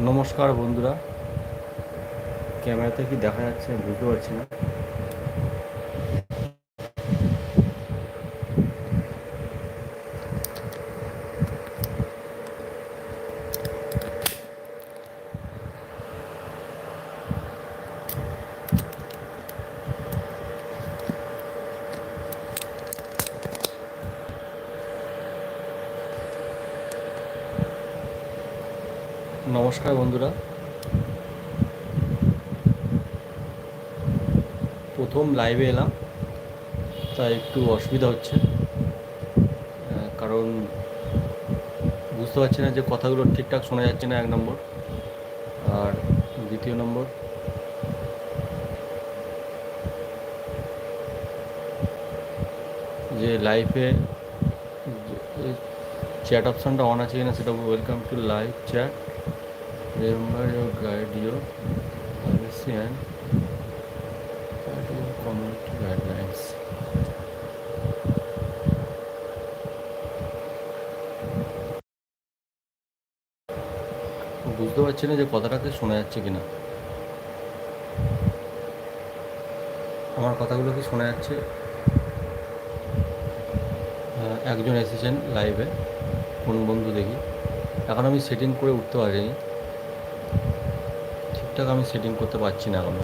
নমস্কার বন্ধুরা। ক্যামেরাতে কি দেখা যাচ্ছে বুঝতে পারছি না। নমস্কার বন্ধুরা। প্রথম লাইভে এলাম, তাই একটু অসুবিধা হচ্ছে। কারণ বুঝতে পারছি না যে কথাগুলো ঠিকঠাক শোনা যাচ্ছে না এক নম্বর, আর দ্বিতীয় নম্বর। যে লাইভে চ্যাট অপশানটা অন আছে কিনা সেটা welcome to live chat your privacy and your community guidelines. বুঝতে পারছি না যে কথাটাকে শোনা যাচ্ছে কিনা। আমার কথাগুলো কি শোনা যাচ্ছে? একজন এসেছেন লাইভে কোন বন্ধু দেখি। এখন আমি সেটিং করে উঠতে পারিনি। ঠিকঠাক আমি সেটিং করতে পারছি না এখন।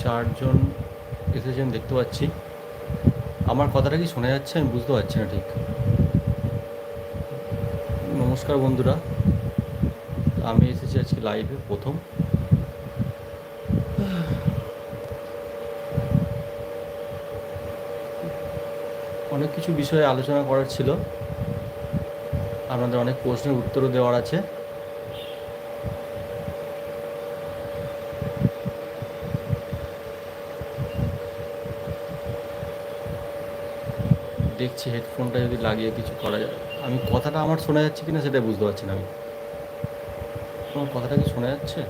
চারজন এসেছেন দেখতে পাচ্ছি। আমার কথাটা কি শোনা যাচ্ছে? আমি বুঝতে পারছি না ঠিক। নমস্কার বন্ধুরা। আমি এসেছি আজকে লাইভে প্রথম। অনেক কিছু বিষয়ে আলোচনা করার ছিল। আপনাদের অনেক প্রশ্নের উত্তরও দেওয়ার আছে। দেখছি হেডফোনটা যদি লাগিয়ে কিছু করা যায়। আমি কথাটা আমার শোনা যাচ্ছে কিনা সেটা বুঝতে পারছি না আমি। আমার কথাটা কি শোনা যাচ্ছে?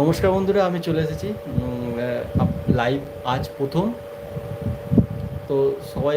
নমস্কার বন্ধুরা আমি চলে এসেছি লাইভ আজ প্রথম। তো সবাই